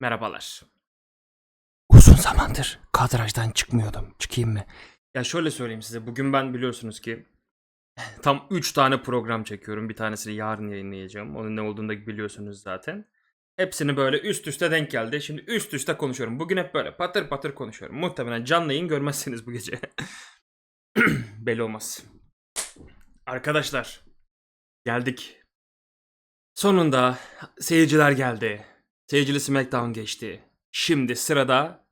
Merhabalar. Uzun zamandır kadrajdan çıkmıyordum. Çıkayım mı? Ya şöyle söyleyeyim size. Bugün ben biliyorsunuz ki tam 3 tane program çekiyorum. Bir tanesini yarın yayınlayacağım. Onun ne olduğunu da biliyorsunuz zaten. Hepsini böyle üst üste denk geldi. Şimdi üst üste konuşuyorum. Bugün hep böyle patır patır konuşuyorum. Muhtemelen canlı yayın görmezsiniz bu gece. Belli olmaz. Arkadaşlar. Geldik. Sonunda seyirciler geldi. Seyircili SmackDown geçti. Şimdi sırada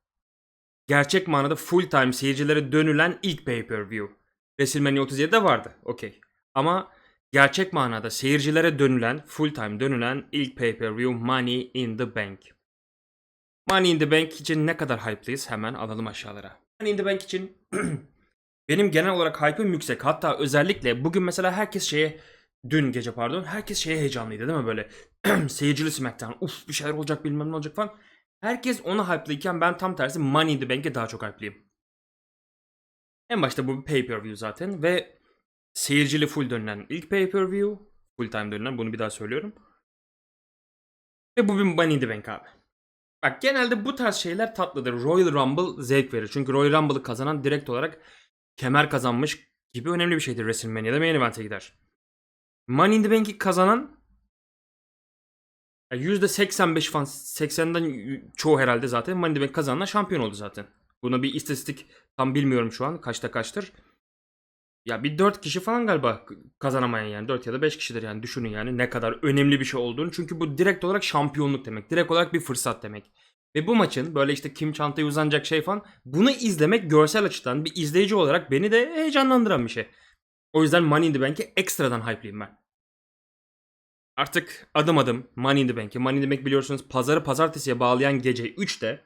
gerçek manada full time seyircilere dönülen ilk pay-per-view. WrestleMania 37'de vardı. Okey. Ama gerçek manada seyircilere dönülen, full time dönülen ilk pay-per-view Money in the Bank. Money in the Bank için ne kadar hype'lıyız hemen alalım aşağılara. Money in the Bank için benim genel olarak hype'ım yüksek. Hatta özellikle bugün mesela herkes şeye dün gece pardon herkes şeye heyecanlıydı değil mi böyle seyircili SmackDown uf bir şeyler olacak bilmem ne olacak falan. Herkes ona hype'lıyken ben tam tersi Money in the Bank'e daha çok hype'lıyım. En başta bu bir pay-per-view zaten ve seyircili full dönülen ilk pay-per-view. Full time dönülen bunu bir daha söylüyorum. Ve bu bir Money in the Bank abi. Bak genelde bu tarz şeyler tatlıdır. Royal Rumble zevk verir. Çünkü Royal Rumble'ı kazanan direkt olarak kemer kazanmış gibi önemli bir şeydir WrestleMania'da main event'e gider. Money in the Bank'i kazanan ya %85 falan 80'den çoğu herhalde zaten Money in the Bank kazanan şampiyon oldu zaten. Buna bir istatistik tam bilmiyorum şu an kaçta kaçtır. Ya bir 4 kişi falan galiba kazanamayan yani 4 ya da 5 kişidir yani düşünün yani ne kadar önemli bir şey olduğunu. Çünkü bu direkt olarak şampiyonluk demek. Direkt olarak bir fırsat demek. Ve bu maçın böyle işte kim çantaya uzanacak şey falan bunu izlemek görsel açıdan bir izleyici olarak beni de heyecanlandıran bir şey. O yüzden Money in the Bank'e ekstradan hype'liyim ben. Artık adım adım Money in the Bank'i. Money in the Bank biliyorsunuz pazarı pazartesiye bağlayan gece 3'te.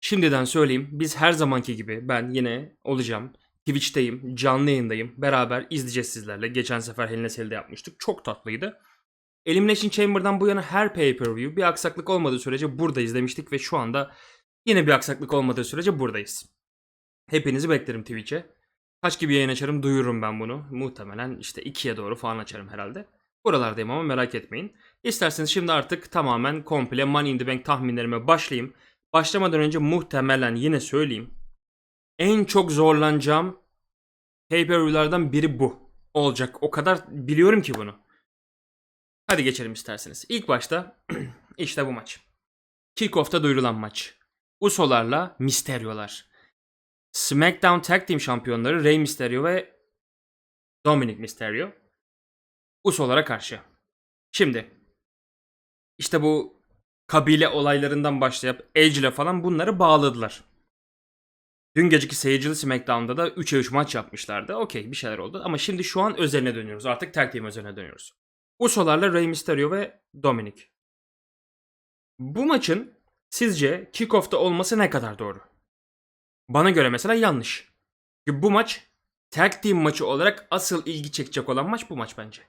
Şimdiden söyleyeyim biz her zamanki gibi ben yine olacağım. Twitch'teyim, canlı yayındayım. Beraber izleyeceğiz sizlerle. Geçen sefer Hell in a Cell'de yapmıştık. Çok tatlıydı. Elimination Chamber'dan bu yana her pay-per-view bir aksaklık olmadığı sürece burada izlemiştik ve şu anda yine bir aksaklık olmadığı sürece buradayız. Hepinizi beklerim Twitch'e. Kaç gibi yayın açarım duyururum ben bunu. Muhtemelen işte 2'ye doğru falan açarım herhalde. Buralardayım ama merak etmeyin. İsterseniz şimdi artık tamamen komple Money in the Bank tahminlerime başlayayım. Başlamadan önce muhtemelen yine söyleyeyim. En çok zorlanacağım pay-per-view'lardan biri bu olacak. O kadar biliyorum ki bunu. Hadi geçelim isterseniz. İlk başta işte bu maç. Kickoff'ta duyurulan maç. Usolarla Mysterio'lar. SmackDown Tag Team şampiyonları Rey Mysterio ve Dominic Mysterio. Usolara karşı. Şimdi işte bu kabile olaylarından başlayıp Edge ile falan bunları bağladılar. Dün geceki seyircili SmackDown'da da 3'e 3 maç yapmışlardı. Okey bir şeyler oldu ama şimdi şu an özeline dönüyoruz. Artık tag team özeline dönüyoruz. Usolarla Rey Mysterio ve Dominic. Bu maçın sizce kickoff'ta olması ne kadar doğru? Bana göre mesela yanlış. Çünkü bu maç tag team maçı olarak asıl ilgi çekecek olan maç bu maç bence.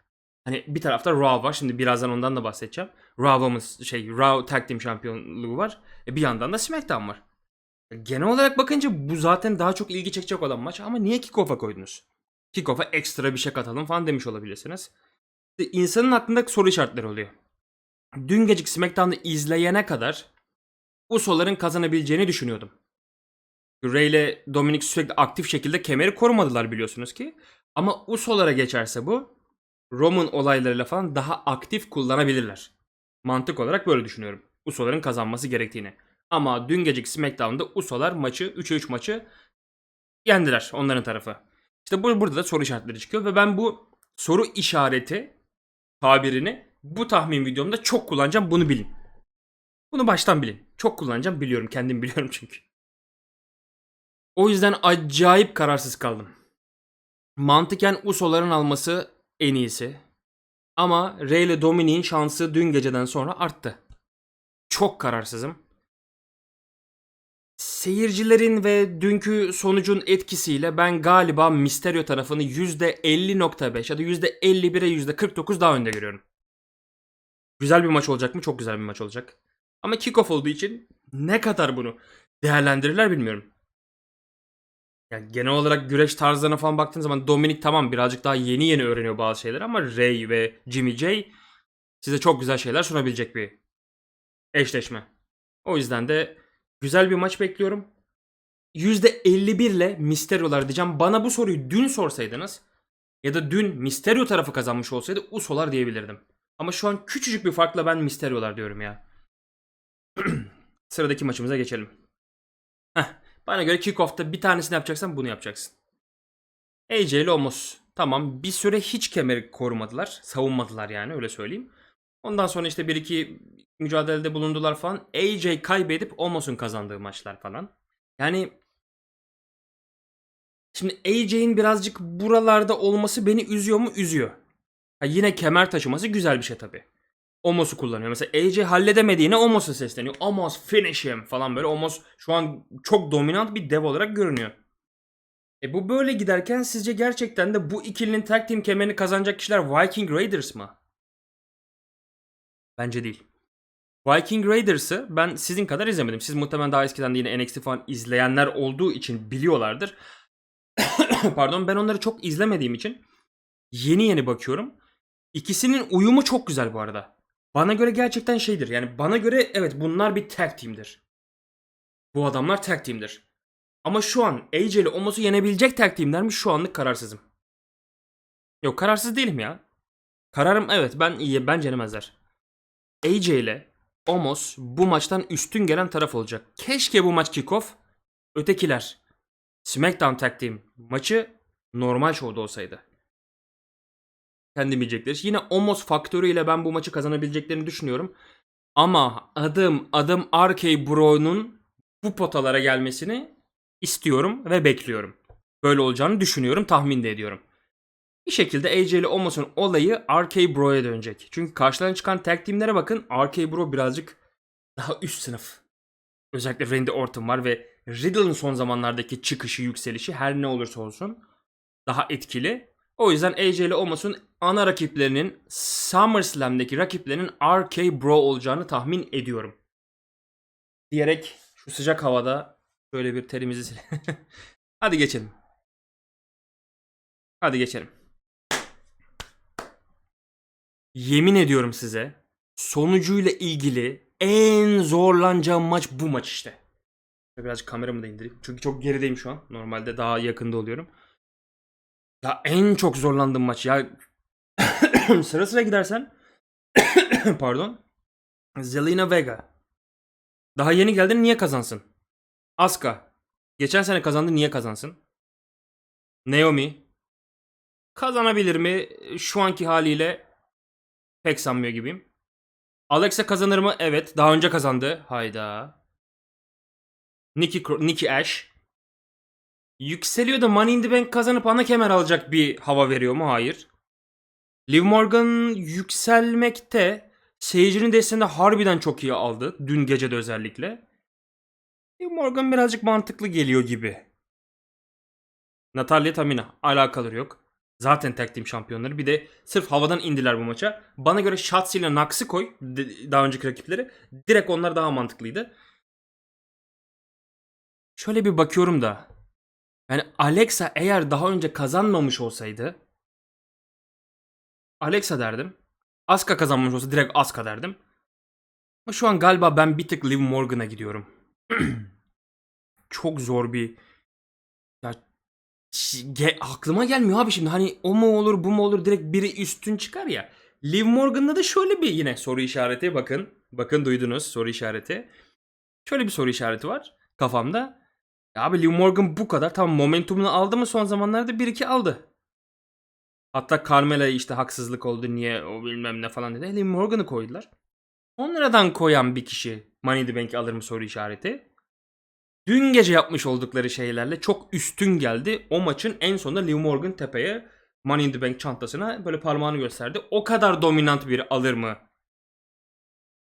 Hani bir tarafta Raw var. Şimdi birazdan ondan da bahsedeceğim. Raw'ımız şey Raw Tag Team şampiyonluğu var. E bir yandan da SmackDown var. Genel olarak bakınca bu zaten daha çok ilgi çekecek olan maç ama niye kickoff'a koydunuz? Kickoff'a ekstra bir şey katalım falan demiş olabilirsiniz. İşte İnsanın aklında soru işaretleri oluyor. Dün geceki SmackDown'ı izleyene kadar Uso'ların kazanabileceğini düşünüyordum. Ray ile Dominic sürekli aktif şekilde kemeri korumadılar biliyorsunuz ki. Ama Uso'lara geçerse bu Roman olaylarıyla falan daha aktif kullanabilirler. Mantık olarak böyle düşünüyorum. Uso'ların kazanması gerektiğini. Ama dün geceki SmackDown'da Uso'lar maçı 3'e 3 maçı yendiler onların tarafı. İşte bu, burada da soru işaretleri çıkıyor ve ben bu soru işareti tabirini bu tahmin videomda çok kullanacağım bunu bilin. Bunu baştan bilin. Çok kullanacağım biliyorum kendim biliyorum çünkü. O yüzden acayip kararsız kaldım. Mantıken Uso'ların alması en iyisi. Ama Rey ile Dominic'in şansı dün geceden sonra arttı. Çok kararsızım. Seyircilerin ve dünkü sonucun etkisiyle ben galiba Mysterio tarafını %50.5 ya da %51'e %49 daha önde görüyorum. Güzel bir maç olacak mı? Çok güzel bir maç olacak. Ama kickoff olduğu için ne kadar bunu değerlendirirler bilmiyorum. Yani genel olarak güreş tarzlarına falan baktığın zaman Dominic tamam birazcık daha yeni yeni öğreniyor bazı şeyler ama Ray ve Jimmy J size çok güzel şeyler sunabilecek bir eşleşme. O yüzden de güzel bir maç bekliyorum. %51 ile Mysterio'lar diyeceğim. Bana bu soruyu dün sorsaydınız ya da dün Mysterio tarafı kazanmış olsaydı Uso'lar diyebilirdim. Ama şu an küçücük bir farkla ben Mysterio'lar diyorum ya. Sıradaki maçımıza geçelim. Bana göre kickoff'ta bir tanesini yapacaksan bunu yapacaksın. AJ ile Omos. Tamam bir süre hiç kemeri korumadılar. Savunmadılar yani öyle söyleyeyim. Ondan sonra işte bir iki mücadelede bulundular falan. AJ kaybedip Omos'un kazandığı maçlar falan. Yani şimdi AJ'in birazcık buralarda olması beni üzüyor mu? Üzüyor. Ha, yine kemer taşıması güzel bir şey tabii. Omos'u kullanıyor. Mesela AJ halledemediğine Omos'a sesleniyor. Omos finish him falan böyle. Omos şu an çok dominant bir dev olarak görünüyor. E bu böyle giderken sizce gerçekten de bu ikilinin tag team kemerini kazanacak kişiler Viking Raiders mı? Bence değil. Viking Raiders'ı ben sizin kadar izlemedim. Siz muhtemelen daha eskiden de yine NXT falan izleyenler olduğu için biliyorlardır. Pardon ben onları çok izlemediğim için yeni yeni bakıyorum. İkisinin uyumu çok güzel bu arada. Bana göre gerçekten şeydir. Yani bana göre evet bunlar bir tag team'dir. Bu adamlar tag team'dir. Ama şu an AJ ile Omos'u yenebilecek tag team'ler mi şu anlık kararsızım. Yok kararsız değilim ya. Kararım evet ben iyi bence yenemezler. AJ ile Omos bu maçtan üstün gelen taraf olacak. Keşke bu maç kickoff ötekiler SmackDown Tag Team maçı normal show'da olsaydı. Bilecekler. Yine Omos faktörüyle ben bu maçı kazanabileceklerini düşünüyorum. Ama adım adım RK Bro'nun bu potalara gelmesini istiyorum ve bekliyorum. Böyle olacağını düşünüyorum, tahmin de ediyorum. Bir şekilde AJ ile Omos'un olayı RK Bro'ya dönecek. Çünkü karşılarına çıkan tag teamlere bakın RK Bro birazcık daha üst sınıf. Özellikle Randy Orton var ve Riddle'ın son zamanlardaki çıkışı, yükselişi her ne olursa olsun daha etkili. O yüzden AJ ile Omos'un ana rakiplerinin SummerSlam'daki rakiplerinin RK Bro olacağını tahmin ediyorum. Diyerek şu sıcak havada böyle bir terimizi sil- Hadi geçelim. Hadi geçelim. Yemin ediyorum size sonucuyla ilgili en zorlanacağım maç bu maç işte. Birazcık kameramı da indireyim. Çünkü çok gerideyim şu an. Normalde daha yakında oluyorum. Ya en çok zorlandığım maç ya. sıra sıra gidersen pardon. Zelina Vega. Daha yeni geldin niye kazansın? Asuka. Geçen sene kazandı niye kazansın? Naomi. Kazanabilir mi? Şu anki haliyle pek sanmıyor gibiyim. Alexa kazanır mı? Evet. Daha önce kazandı. Hayda. Nikki, Nikki Ash. Yükseliyor da Money in the Bank kazanıp ana kemer alacak bir hava veriyor mu? Hayır. Liv Morgan yükselmekte. Seyircinin desteğini de harbiden çok iyi aldı. Dün gece de özellikle. Liv Morgan birazcık mantıklı geliyor gibi. Natalya Tamina alakaları yok. Zaten tag team şampiyonları. Bir de sırf havadan indiler bu maça. Bana göre Shotzi ile Nax'ı koy. Daha önceki rakipleri. Direkt onlar daha mantıklıydı. Şöyle bir bakıyorum da. Yani Alexa eğer daha önce kazanmamış olsaydı Alexa derdim. Asuka kazanmış olsa direkt Asuka derdim. Ama şu an galiba ben bir tık Liv Morgan'a gidiyorum. Çok zor bir ya ge- aklıma gelmiyor abi şimdi hani o mu olur bu mu olur direkt biri üstün çıkar ya. Liv Morgan'da da şöyle bir yine soru işareti bakın. Bakın duydunuz soru işareti. Şöyle bir soru işareti var kafamda. Abi Liv Morgan bu kadar tamam momentumunu aldı mı son zamanlarda 1-2 aldı. Hatta Carmela'ya işte haksızlık oldu niye o bilmem ne falan dedi. Liv Morgan'ı koydular. Sonradan koyan bir kişi Money the Bank alır mı soru işareti. Dün gece yapmış oldukları şeylerle çok üstün geldi. O maçın en sonunda Liv Morgan tepeye Money in the Bank çantasına böyle parmağını gösterdi. O kadar dominant biri alır mı?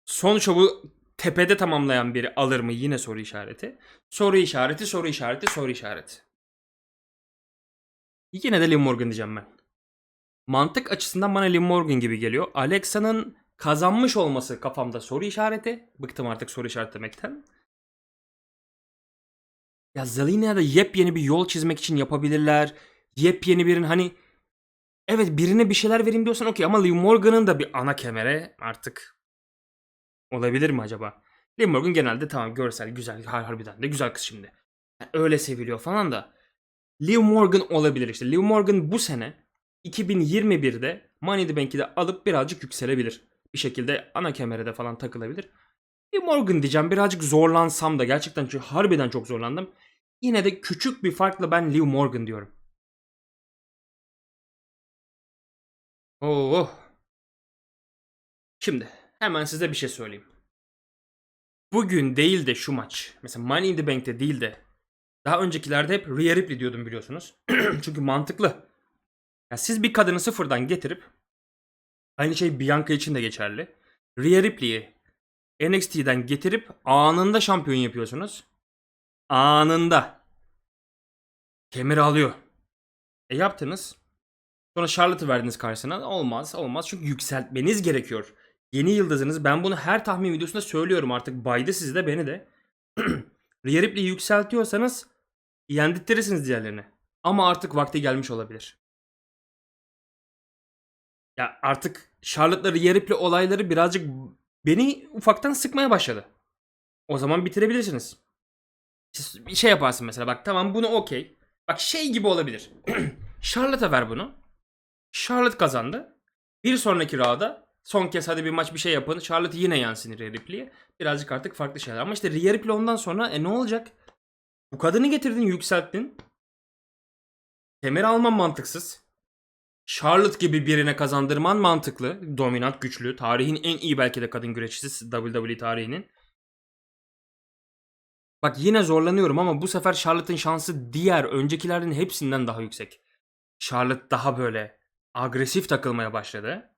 Son şovu tepede tamamlayan biri alır mı? Yine soru işareti. Soru işareti, soru işareti, soru işareti. Yine de Liv Morgan diyeceğim ben. Mantık açısından bana Liv Morgan gibi geliyor. Alexa'nın kazanmış olması kafamda soru işareti. Bıktım artık soru işaretlemekten. Ya Zelina'ya da yepyeni bir yol çizmek için yapabilirler. Yepyeni birin hani evet birine bir şeyler vereyim diyorsan okey ama Liv Morgan'ın da bir ana kemere artık olabilir mi acaba? Liv Morgan genelde tamam görsel güzel har- harbiden de güzel kız şimdi. Yani öyle seviliyor falan da. Liv Morgan olabilir işte. Liv Morgan bu sene 2021'de Money in the Bank'i de alıp birazcık yükselebilir. Bir şekilde ana kemerede falan takılabilir. Liv Morgan diyeceğim birazcık zorlansam da gerçekten çünkü harbiden çok zorlandım. Yine de küçük bir farkla ben Liv Morgan diyorum. Oh. Şimdi hemen size bir şey söyleyeyim. Bugün değil de şu maç. Mesela Money in the Bank'te değil de daha öncekilerde hep Rhea Ripley diyordum biliyorsunuz. Çünkü mantıklı. Ya siz bir kadını sıfırdan getirip aynı şey Bianca için de geçerli. Rhea Ripley'i NXT'den getirip anında şampiyon yapıyorsunuz. Anında. Kemeri alıyor. E yaptınız. Sonra Charlotte'ı verdiniz karşısına. Olmaz olmaz çünkü yükseltmeniz gerekiyor. Yeni yıldızınız ben bunu her tahmin videosunda söylüyorum artık baydı sizi de beni de. Rhea yükseltiyorsanız yendirtirsiniz diğerlerini. Ama artık vakti gelmiş olabilir. Ya artık Charlotte'la Rhea olayları birazcık beni ufaktan sıkmaya başladı. O zaman bitirebilirsiniz. Bir şey yaparsın mesela bak tamam bunu okey. Bak şey gibi olabilir. Charlotte'a ver bunu. Charlotte kazandı. Bir sonraki round'a son kez hadi bir maç bir şey yapın. Charlotte yine yansın Rhea Ripley'e. Birazcık artık farklı şeyler. Ama işte Rhea Ripley ondan sonra e ne olacak? Bu kadını getirdin yükselttin. Kemer alman mantıksız. Charlotte gibi birine kazandırman mantıklı. Dominant, güçlü. Tarihin en iyi belki de kadın güreşçisi WWE tarihinin. Bak yine zorlanıyorum ama bu sefer Charlotte'ın şansı diğer öncekilerin hepsinden daha yüksek. Charlotte daha böyle agresif takılmaya başladı.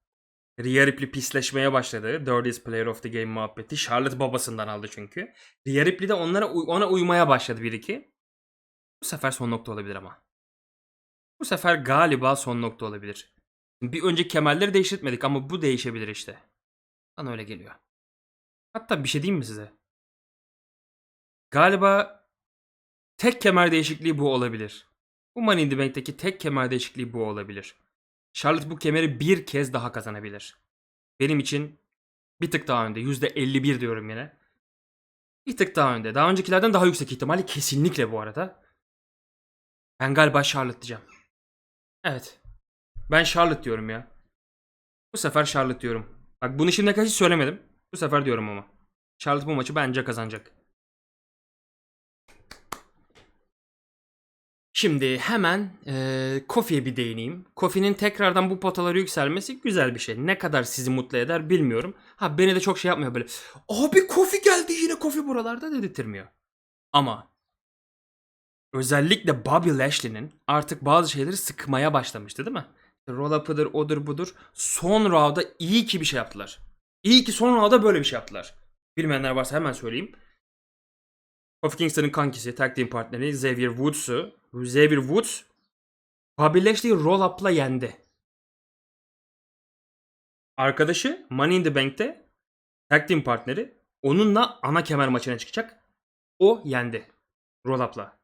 Rhea Ripley pisleşmeye başladı. Dirtiest Player of the Game muhabbeti. Charlotte babasından aldı çünkü. Rhea Ripley de onlara ona uymaya başladı bir iki. Bu sefer son nokta olabilir ama. Bu sefer galiba son nokta olabilir. Bir önceki kemerleri değiştirmedik ama bu değişebilir işte. Bana öyle geliyor. Hatta bir şey diyeyim mi size? Galiba tek kemer değişikliği bu olabilir. Bu Money in the Bank'teki tek kemer değişikliği bu olabilir. Charlotte bu kemeri bir kez daha kazanabilir. Benim için bir tık daha önde. %51 diyorum yine. Bir tık daha önde. Daha öncekilerden daha yüksek ihtimali kesinlikle bu arada. Ben galiba Charlotte diyeceğim. Evet. Ben Charlotte diyorum ya. Bu sefer Charlotte diyorum. Bak bunu şimdiye kadar söylemedim. Bu sefer diyorum ama. Charlotte bu maçı bence kazanacak. Şimdi hemen eee Kofi'ye bir değineyim. Kofi'nin tekrardan bu potalara yükselmesi güzel bir şey. Ne kadar sizi mutlu eder bilmiyorum. Ha beni de çok şey yapmıyor böyle. Abi Kofi geldi yine Kofi buralarda dedirtmiyor. Ama özellikle Bobby Lashley'nin artık bazı şeyleri sıkmaya başlamıştı değil mi? Roll up'ıdır, odur budur. Son round'a iyi ki bir şey yaptılar. İyi ki son round'a böyle bir şey yaptılar. Bilmeyenler varsa hemen söyleyeyim. Kofi Kingston'ın kankisi, tag team partneri Xavier Woods'u Xavier Woods Bobby Lashley'i roll up'la yendi. Arkadaşı Money in the Bank'te tag team partneri onunla ana kemer maçına çıkacak. O yendi. Roll up'la.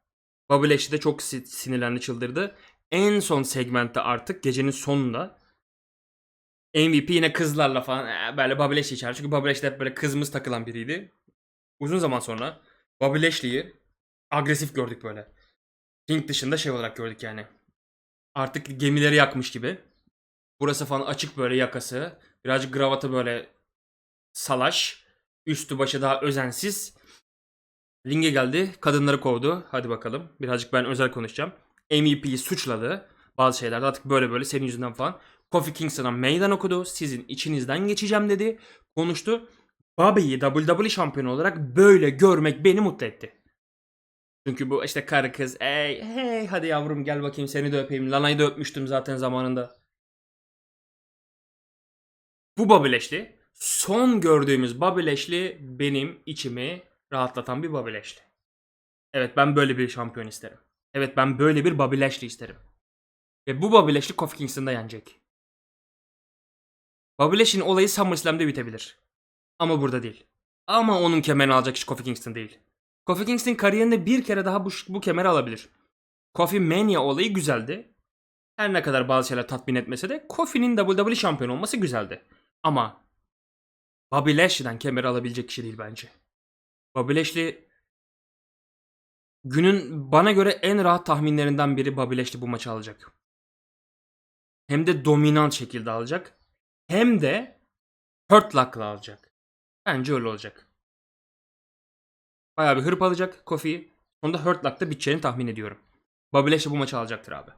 Bobby Lashley de çok si- sinirlendi çıldırdı. En son segmentte artık gecenin sonunda MVP yine kızlarla falan ee, böyle Bobby Lashley çağırdı. Çünkü Bobby Lashley hep böyle kızımız takılan biriydi. Uzun zaman sonra Bobby Lashley'i agresif gördük böyle. King dışında şey olarak gördük yani. Artık gemileri yakmış gibi. Burası falan açık böyle yakası. Birazcık gravatı böyle salaş. Üstü başı daha özensiz. Ringe geldi. Kadınları kovdu. Hadi bakalım. Birazcık ben özel konuşacağım. MVP'yi suçladı. Bazı şeylerde artık böyle böyle senin yüzünden falan. Kofi Kingston'a meydan okudu. Sizin içinizden geçeceğim dedi. Konuştu. Bobby'yi WWE şampiyonu olarak böyle görmek beni mutlu etti. Çünkü bu işte karı kız ey hey hadi yavrum gel bakayım seni de öpeyim. Lana'yı da öpmüştüm zaten zamanında. Bu Lashley son gördüğümüz Lashley benim içimi rahatlatan bir Lashley. Evet ben böyle bir şampiyon isterim. Evet ben böyle bir Lashley isterim. Ve bu Lashley Kofi Kingston'da yenecek. Lashley'nin olayı SummerSlam'da bitebilir. Ama burada değil. Ama onun kemerini alacak kişi Kofi Kingston değil. Kofi Kingston kariyerinde bir kere daha bu, bu kemeri alabilir. Kofi Mania olayı güzeldi. Her ne kadar bazı şeyler tatmin etmese de Kofi'nin WWE şampiyon olması güzeldi. Ama Bobby Lashley'den kemeri alabilecek kişi değil bence. Bobby Lashley günün bana göre en rahat tahminlerinden biri Bobby Lashley bu maçı alacak. Hem de dominant şekilde alacak. Hem de hurt lock'la alacak. Bence öyle olacak. Bayağı bir hırp alacak Kofi'yi. Sonunda hurt lock'ta biteceğini tahmin ediyorum. Bobby Lashley bu maçı alacaktır abi.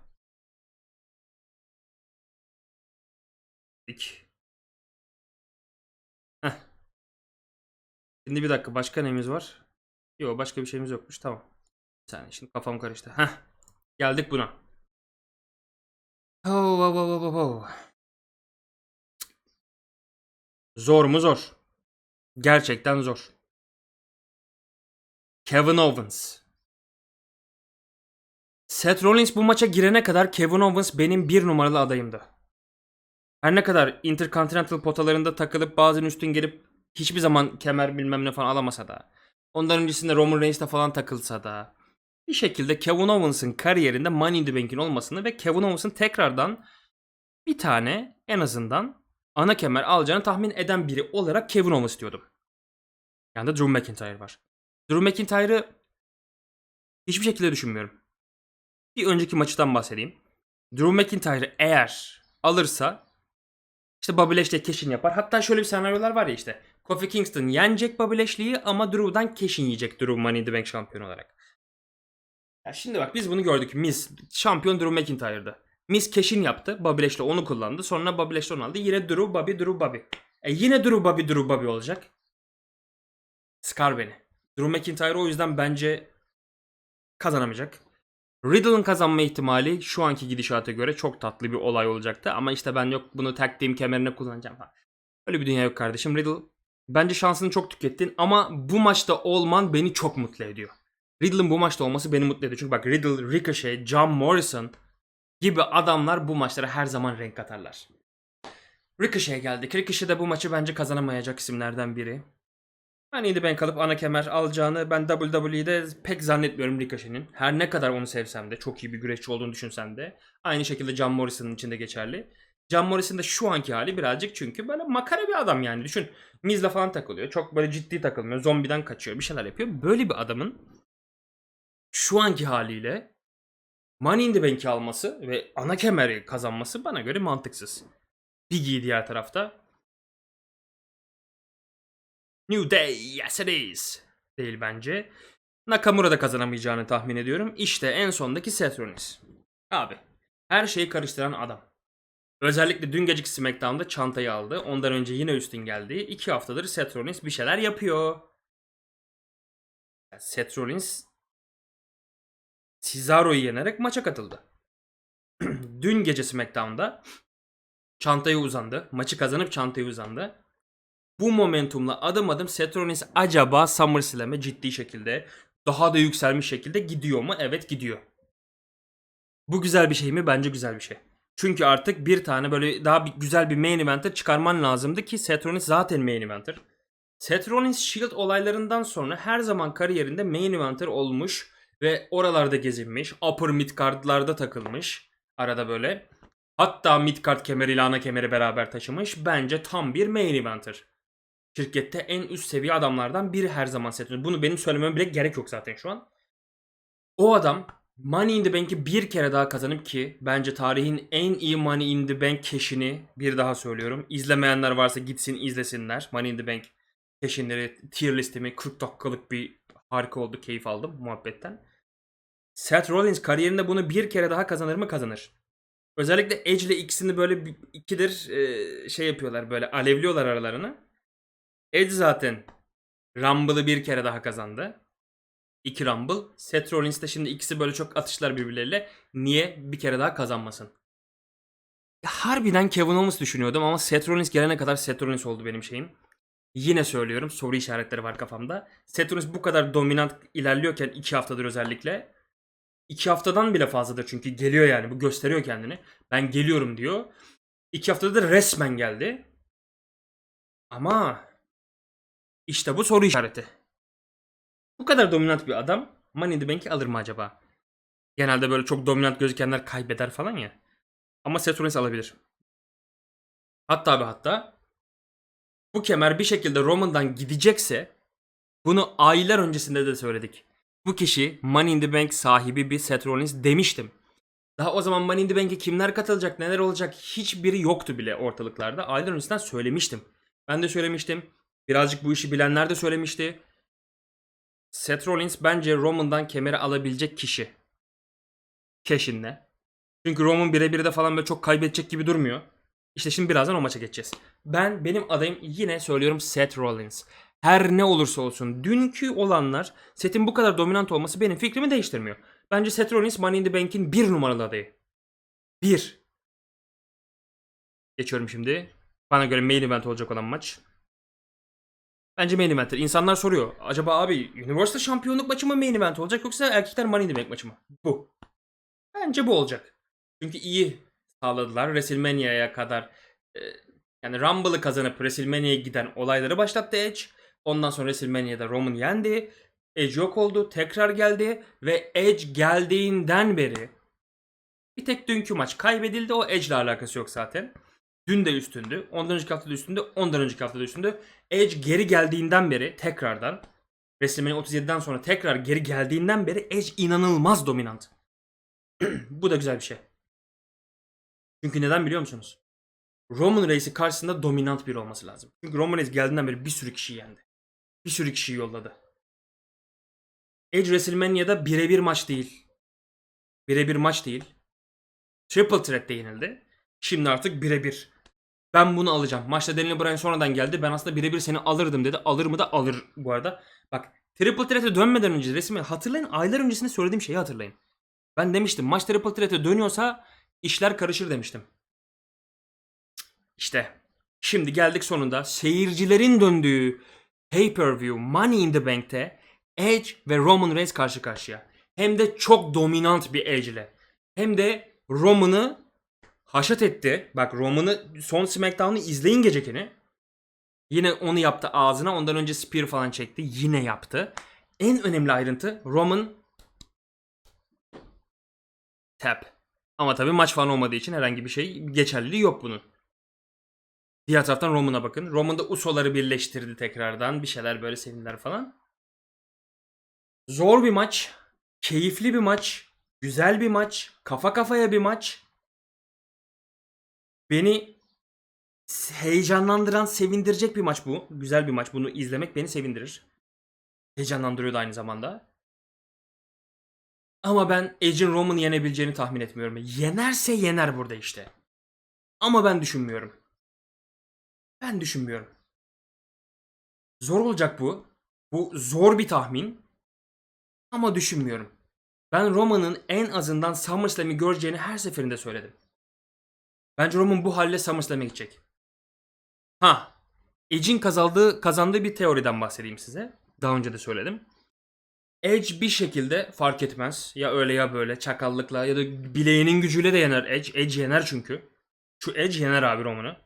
Heh. Şimdi bir dakika başka neyimiz var? Yok başka bir şeyimiz yokmuş tamam. Bir saniye şimdi kafam karıştı. Heh. Geldik buna. Oh, oh, oh, oh, oh. Zor mu zor? Gerçekten zor. Kevin Owens. Seth Rollins bu maça girene kadar Kevin Owens benim bir numaralı adayımdı. Her ne kadar Intercontinental potalarında takılıp bazen üstün gelip hiçbir zaman kemer bilmem ne falan alamasa da. Ondan öncesinde Roman Reigns'te falan takılsa da. Bir şekilde Kevin Owens'ın kariyerinde Money in the Bank'in olmasını ve Kevin Owens'ın tekrardan bir tane en azından ana kemer alacağını tahmin eden biri olarak Kevin Owens diyordum. Yanında Drew McIntyre var. Drew McIntyre'ı hiçbir şekilde düşünmüyorum. Bir önceki maçtan bahsedeyim. Drew McIntyre eğer alırsa işte Bobby Lashley keşin yapar. Hatta şöyle bir senaryolar var ya işte. Kofi Kingston yenecek Bobby Lashley'i ama Drew'dan keşin yiyecek Drew Money the Bank şampiyon olarak. Ya şimdi bak biz bunu gördük. Miz şampiyon Drew McIntyre'dı. Miz keşin yaptı. Bobby Lashley onu kullandı. Sonra Bobby Lashley onu aldı. Yine Drew Bobby Drew Bobby. E yine Drew Bobby Drew Bobby olacak. Sıkar beni. Drew McIntyre o yüzden bence kazanamayacak. Riddle'ın kazanma ihtimali şu anki gidişata göre çok tatlı bir olay olacaktı. Ama işte ben yok bunu tag team kemerine kullanacağım falan. Öyle bir dünya yok kardeşim. Riddle bence şansını çok tükettin ama bu maçta olman beni çok mutlu ediyor. Riddle'ın bu maçta olması beni mutlu ediyor. Çünkü bak Riddle, Ricochet, John Morrison gibi adamlar bu maçlara her zaman renk katarlar. Ricochet geldi. Ricochet de bu maçı bence kazanamayacak isimlerden biri. Hani ben kalıp ana kemer alacağını ben WWE'de pek zannetmiyorum Ricochet'in. Her ne kadar onu sevsem de çok iyi bir güreşçi olduğunu düşünsem de. Aynı şekilde John Morrison'ın için de geçerli. John Morrison da şu anki hali birazcık çünkü böyle makara bir adam yani. Düşün Miz'le falan takılıyor. Çok böyle ciddi takılmıyor. Zombiden kaçıyor. Bir şeyler yapıyor. Böyle bir adamın şu anki haliyle Money in the Bank'i alması ve ana kemeri kazanması bana göre mantıksız. Biggie diğer tarafta. New Day, yes it is. Değil bence. Nakamura da kazanamayacağını tahmin ediyorum. İşte en sondaki Rollins. Abi, her şeyi karıştıran adam. Özellikle dün geceki SmackDown'da çantayı aldı. Ondan önce yine üstün geldi. İki haftadır Seth Rollins bir şeyler yapıyor. Seth Rollins Cesaro'yu yenerek maça katıldı. dün gece SmackDown'da çantaya uzandı. Maçı kazanıp çantaya uzandı. Bu momentumla adım adım Rollins acaba SummerSlam'e ciddi şekilde daha da yükselmiş şekilde gidiyor mu? Evet gidiyor. Bu güzel bir şey mi? Bence güzel bir şey. Çünkü artık bir tane böyle daha bir, güzel bir main eventer çıkarman lazımdı ki Rollins zaten main eventer. Seth Rollins Shield olaylarından sonra her zaman kariyerinde main eventer olmuş ve oralarda gezinmiş. Upper mid card'larda takılmış. Arada böyle. Hatta mid card kemeriyle ana kemeri beraber taşımış. Bence tam bir main eventer. Şirkette en üst seviye adamlardan biri her zaman Seth. Bunu benim söylememe bile gerek yok zaten şu an. O adam Money in the Bank'i bir kere daha kazanıp ki bence tarihin en iyi Money in the Bank cash'ini bir daha söylüyorum. İzlemeyenler varsa gitsin izlesinler. Money in the Bank cash'inleri, tier listemi 40 dakikalık bir harika oldu. Keyif aldım muhabbetten. Seth Rollins kariyerinde bunu bir kere daha kazanır mı? Kazanır. Özellikle Edge ile ikisini böyle ikidir şey yapıyorlar böyle alevliyorlar aralarını. Edge zaten Rumble'ı bir kere daha kazandı. İki Rumble. Seth Rollins de şimdi ikisi böyle çok atışlar birbirleriyle. Niye bir kere daha kazanmasın? Harbiden Kevin Owens düşünüyordum ama Seth Rollins gelene kadar Seth Rollins oldu benim şeyim. Yine söylüyorum soru işaretleri var kafamda. Seth Rollins bu kadar dominant ilerliyorken iki haftadır özellikle. iki haftadan bile fazladır çünkü geliyor yani bu gösteriyor kendini. Ben geliyorum diyor. İki haftadır resmen geldi. Ama işte bu soru işareti. Bu kadar dominant bir adam Money in the Bank'i alır mı acaba? Genelde böyle çok dominant gözükenler kaybeder falan ya. Ama Seth Rollins alabilir. Hatta ve hatta bu kemer bir şekilde Roman'dan gidecekse Bunu aylar öncesinde de söyledik. Bu kişi Money in the Bank sahibi bir Seth Rollins demiştim. Daha o zaman Money in the Bank'e kimler katılacak, neler olacak hiçbiri yoktu bile ortalıklarda. Aylar öncesinden söylemiştim. Ben de söylemiştim. Birazcık bu işi bilenler de söylemişti. Seth Rollins bence Roman'dan kemeri alabilecek kişi. Keşinle. Çünkü Roman birebir de falan böyle çok kaybedecek gibi durmuyor. İşte şimdi birazdan o maça geçeceğiz. Ben benim adayım yine söylüyorum Seth Rollins. Her ne olursa olsun dünkü olanlar Seth'in bu kadar dominant olması benim fikrimi değiştirmiyor. Bence Seth Rollins Money in the Bank'in bir numaralı adayı. Bir. Geçiyorum şimdi. Bana göre main event olacak olan maç. Bence main event'tir. İnsanlar soruyor. Acaba abi Universal şampiyonluk maçı mı main event olacak yoksa erkekler Money in maçı mı? Bu. Bence bu olacak. Çünkü iyi sağladılar. WrestleMania'ya kadar e, yani Rumble'ı kazanıp WrestleMania'ya giden olayları başlattı Edge. Ondan sonra WrestleMania'da Roman yendi. Edge yok oldu. Tekrar geldi. Ve Edge geldiğinden beri bir tek dünkü maç kaybedildi. O Edge ile alakası yok zaten. Dün de üstündü. Ondan önceki hafta da üstündü. Ondan önceki hafta da üstündü. Edge geri geldiğinden beri tekrardan WrestleMania 37'den sonra tekrar geri geldiğinden beri Edge inanılmaz dominant. Bu da güzel bir şey. Çünkü neden biliyor musunuz? Roman Reigns'i karşısında dominant biri olması lazım. Çünkü Roman Reigns geldiğinden beri bir sürü kişi yendi. Bir sürü kişiyi yolladı. Edge WrestleMania'da birebir maç değil. Birebir maç değil. Triple Threat'te yenildi. Şimdi artık birebir. Ben bunu alacağım. Maçta Daniel Bryan sonradan geldi. Ben aslında birebir seni alırdım dedi. Alır mı da alır bu arada. Bak Triple Threat'e dönmeden önce resmi hatırlayın. Aylar öncesinde söylediğim şeyi hatırlayın. Ben demiştim maç Triple Threat'e dönüyorsa işler karışır demiştim. İşte şimdi geldik sonunda seyircilerin döndüğü pay-per-view Money in the Bank'te Edge ve Roman Reigns karşı karşıya. Hem de çok dominant bir Edge ile. Hem de Roman'ı haşat etti. Bak Roman'ı son SmackDown'u izleyin gecekini. Yine onu yaptı ağzına. Ondan önce Spear falan çekti. Yine yaptı. En önemli ayrıntı Roman tap. Ama tabii maç falan olmadığı için herhangi bir şey geçerliliği yok bunun. Diğer taraftan Roman'a bakın. Roman da Uso'ları birleştirdi tekrardan. Bir şeyler böyle sevindiler falan. Zor bir maç. Keyifli bir maç. Güzel bir maç. Kafa kafaya bir maç. Beni heyecanlandıran, sevindirecek bir maç bu. Güzel bir maç. Bunu izlemek beni sevindirir. Heyecanlandırıyor da aynı zamanda. Ama ben Edge'in Roman'ı yenebileceğini tahmin etmiyorum. Yenerse yener burada işte. Ama ben düşünmüyorum. Ben düşünmüyorum. Zor olacak bu. Bu zor bir tahmin. Ama düşünmüyorum. Ben Roman'ın en azından SummerSlam'i göreceğini her seferinde söyledim. Bence Roman bu halle SummerSlam'e gidecek. Ha. Edge'in kazandığı, kazandığı bir teoriden bahsedeyim size. Daha önce de söyledim. Edge bir şekilde fark etmez. Ya öyle ya böyle çakallıkla ya da bileğinin gücüyle de yener Edge. Edge yener çünkü. Şu Edge yener abi Roman'ı.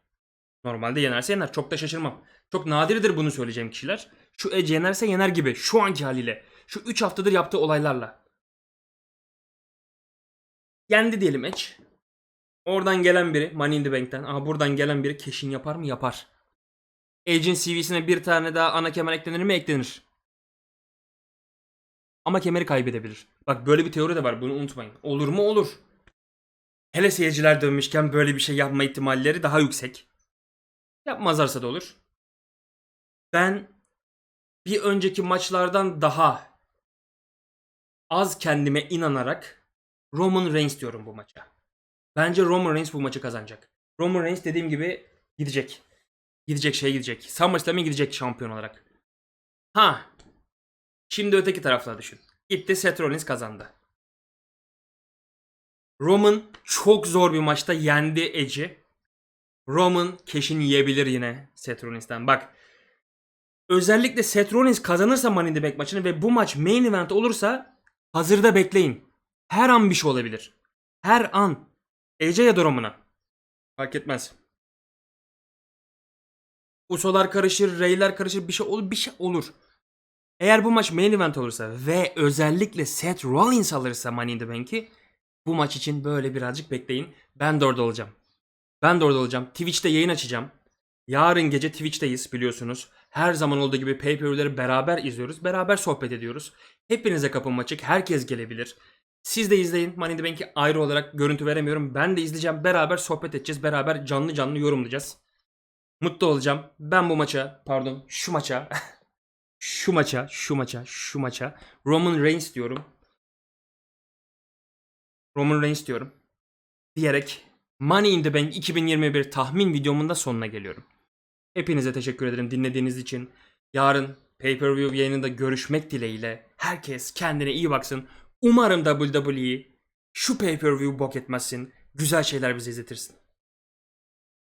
Normalde yenerse yener. Çok da şaşırmam. Çok nadirdir bunu söyleyeceğim kişiler. Şu Edge yenerse yener gibi. Şu anki haliyle. Şu 3 haftadır yaptığı olaylarla. Yendi diyelim Edge. Oradan gelen biri Money in the Bank'ten. Aha buradan gelen biri keşin yapar mı? Yapar. Edge'in CV'sine bir tane daha ana kemer eklenir mi? Eklenir. Ama kemeri kaybedebilir. Bak böyle bir teori de var. Bunu unutmayın. Olur mu? Olur. Hele seyirciler dönmüşken böyle bir şey yapma ihtimalleri daha yüksek. Yapmazlarsa da olur. Ben bir önceki maçlardan daha az kendime inanarak Roman Reigns diyorum bu maça. Bence Roman Reigns bu maçı kazanacak. Roman Reigns dediğim gibi gidecek. Gidecek şey gidecek. SummerSlam'e gidecek şampiyon olarak. Ha. Şimdi öteki tarafta düşün. Gitti Seth Rollins kazandı. Roman çok zor bir maçta yendi Edge'i. Roman keşin yiyebilir yine Seth Rollins'ten. Bak özellikle Seth Rollins kazanırsa Money in the Bank maçını ve bu maç main event olursa hazırda bekleyin. Her an bir şey olabilir. Her an. Ece ya da Roman'a. Fark etmez. Usolar karışır, Rey'ler karışır, bir şey olur, bir şey olur. Eğer bu maç main event olursa ve özellikle Seth Rollins alırsa Money in the Bank'i bu maç için böyle birazcık bekleyin. Ben de orada olacağım. Ben de orada olacağım. Twitch'te yayın açacağım. Yarın gece Twitch'teyiz biliyorsunuz. Her zaman olduğu gibi pay-per-view'leri beraber izliyoruz. Beraber sohbet ediyoruz. Hepinize kapım açık. Herkes gelebilir. Siz de izleyin. Money in the Bank'i ayrı olarak görüntü veremiyorum. Ben de izleyeceğim. Beraber sohbet edeceğiz. Beraber canlı canlı yorumlayacağız. Mutlu olacağım. Ben bu maça, pardon şu maça, şu maça, şu maça, şu maça Roman Reigns diyorum. Roman Reigns diyorum. Diyerek Money in the Bank 2021 tahmin videomun da sonuna geliyorum. Hepinize teşekkür ederim dinlediğiniz için. Yarın pay-per-view yayınında görüşmek dileğiyle herkes kendine iyi baksın. Umarım WWE şu pay-per-view bok etmezsin. Güzel şeyler bize izletirsin.